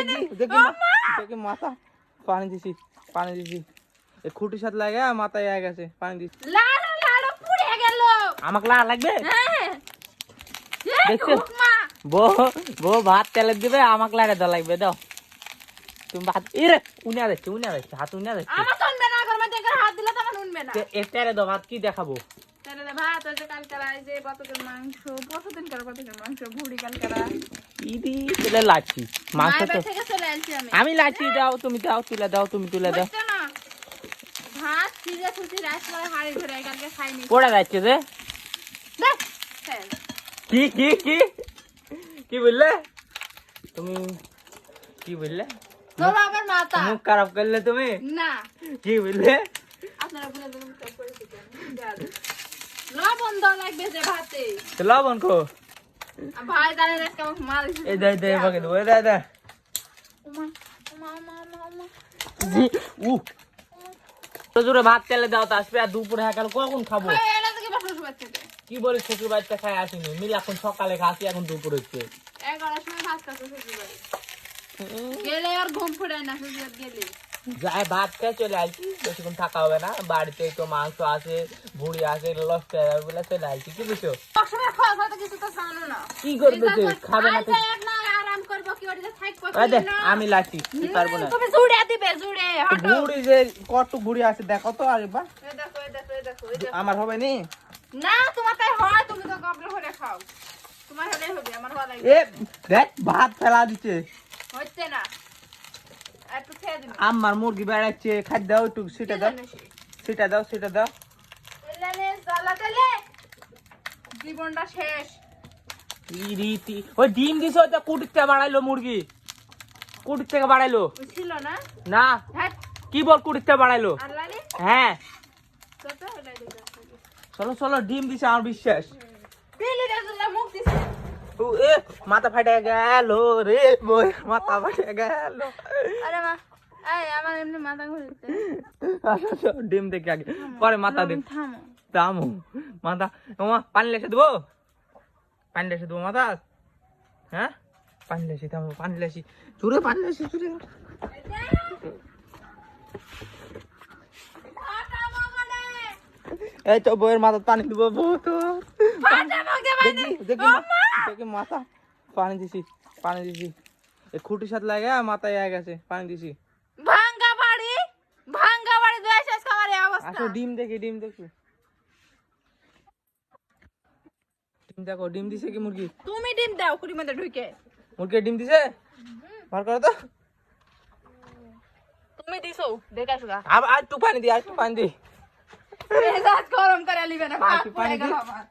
পানি। দেখি দেখি ও মা- মা! দেখি মাথা। পানি দিছি পানি দিছি। এই খুঁটির সাথে লাগে মাথায় আয় গেছে পানি দিছি। লাড়ো লাড়ো পুড়ে গেল। আমাকে লা লাগবে? দেখছ? বউ বউ ভাত তেলে দিবে আমাকে লাগে দেওয়া লাগবে দাও। তুমি ভাত ইরে উনিয়া দিচ্ছে উনিয়া হাত উনিয়া দিচ্ছে আমার তো না গরমে দেখে হাত দিলে তখন উনবে না। এ দাও ভাত কি দেখাবো? ভাত ওই যে কালকারা এই যে কতকের মাংস কতদিন কার কতকের মাংস ভুড়ি কালকারা ইদি তুলে লাচ্ছি। মাংস তো চলে আমি। লাচ্ছি দাও তুমি দাও তুলে দাও তুমি তুলে দাও। ভাত ফ্রিজে খুশি রাইস করে হাড়ি ধরে কালকে খাইনি। পড়ে যাচ্ছে যে কি কি কি? কি বললে? তুমি কি বললে? বাবার মাথা মুখ খারাপ করলে তুমি? না। কি বললে? আপনারা বলে করে। লবণ দেওয়া লাগবে যে ভাতে। তো লবণ ভাই এই দে দে বাকে দে দে দে। উমা উমা উমা উমা উমা। জি উ। তো জোরে ভাত তেলে দাও তো আসবে আর দুপুরে হ্যাঁ কখন খাব। কি বলিস শ্বশুর বাড়িতে খাই আসিনি? মিল এখন সকালে খাসি এখন দুপুর হচ্ছে। এগারোটার সময় ভাত খাচ্ছে শ্বশুর বাড়ি। গেলে আর ঘুম না শ্বশুর গেলে। যাই ভাত খেয়ে চলে আসছি বেশিক্ষণ থাকা হবে না। বাড়িতে তো মাংস আছে ভুড়ি আছে লস্ট বলে চলে আসছি কি বুঝছ কি করবে সে? খাবে না আমি লাচ্ছি কি পারব না। ভুড়ি যে কত ভুড়ি আছে দেখো তো আরে বা। আমার হবে নি? না তোমার তাই হয় তুমি তো গবলে করে খাও। তোমার হলেই হবে আমার হওয়া লাগবে। এ দেখ ভাত ফেলা দিচ্ছে। হচ্ছে না আর একটু খেয়ে দিবে আমার মুরগি বেড়াচ্ছে খাদ্য দাও একটু সেটা দাও। সেটা দাও সেটা দাও। জীবনটা শেষ। রীতি। ওই ডিম দিছে কুটির থেকে বাড়াইলো মুরগি। কুটির থেকে বাড়াইলো। ছিল না? না। কি বল কুটির থেকে বাড়াইলো? হ্যাঁ। চলো চলো ডিম দিছে আমার বিশ্বাস দিলি রে মুখ দিছে ও, এ মাথা ফাটে গেল রে বই মাথা ফাটে গেল। আরে মা এই আমার এমনি মাথা ঘুরছে। আচ্ছা, আচ্ছা, ডিম দেখে আগে। পরে মাথা দেব থামো। দামু মাথা ওমা পানি লেসে দেবো পানি লেসে দেবো মাথা? হ্যাঁ? পানি লেসি দামু পানি লেসি। চুরে পানি লেসি চুরে এই তো বইয়ের মাথা পানি দেবো বউ তো। দেখি দেখি মাথা। পানি দিছি পানি দিছি। এই খুঁটির সাথে লাগে মাথায় আয় গেছে পানি দিছি। ভাঙ্গা বাড়ি ভাঙ্গা বাড়ি দুই শেষ খামারে অবস্থা। আসো ডিম দেখি ডিম দেখি। ডিম দেখো ডিম দিছে কি মুরগি? তুমি ডিম দাও কুড়ি মধ্যে ঢুকে। মুরগি ডিম দিছে? বার করো তো। তুমি দিছো গা। আবার আর একটু পানি দি আর একটু পানি দি। গরম করে লিবে না ভাত পুড়ে গেল আমার।